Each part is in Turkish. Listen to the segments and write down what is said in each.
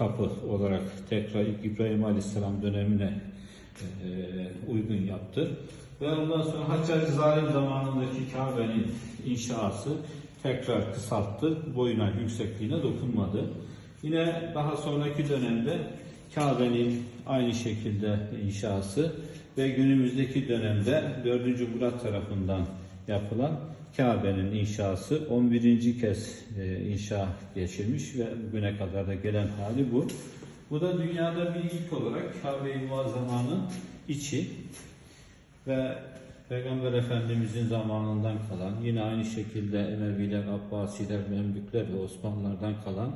kapı olarak tekrar İbrahim Aleyhisselam dönemine e, uygun yaptı. Ve ondan sonra Haccacı Zalim zamanındaki Kabe'nin inşası tekrar kısalttı. Boyuna, yüksekliğine dokunmadı. Yine daha sonraki dönemde Kabe'nin aynı şekilde inşası ve günümüzdeki dönemde 4. Murat tarafından yapılan Kabe'nin inşası 11. kez e, inşa geçirmiş ve bugüne kadar da gelen hali bu. Bu da dünyada bir ilk olarak Kabe-i Muazzama'nın içi ve Peygamber Efendimizin zamanından kalan yine aynı şekilde Emeviler, Abbasiler, Memlükler ve Osmanlılardan kalan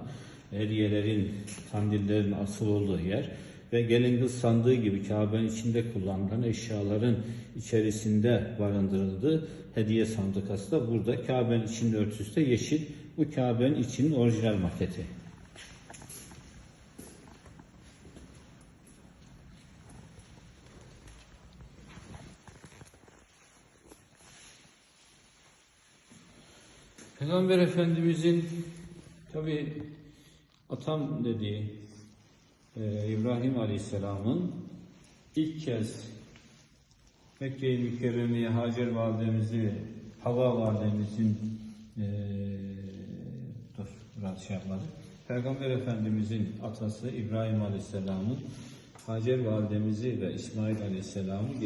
hediyelerin, kandillerin asıl olduğu yer ve gelin kız sandığı gibi Kabe'nin içinde kullanılan eşyaların içerisinde barındırıldığı hediye sandıkası da burada. Kabe'nin içinde örtüsü de yeşil. Bu Kabe'nin içinin orijinal maketi. Peygamber Efendimizin tabi atam dediği e, İbrahim Aleyhisselam'ın ilk kez Mekke-i Mükerreme'ye Hacer validemizi Hava validemizin e, dur biraz şey yapmadık. Peygamber Efendimizin atası İbrahim Aleyhisselam'ın Hacer validemizi ve İsmail Aleyhisselam'ı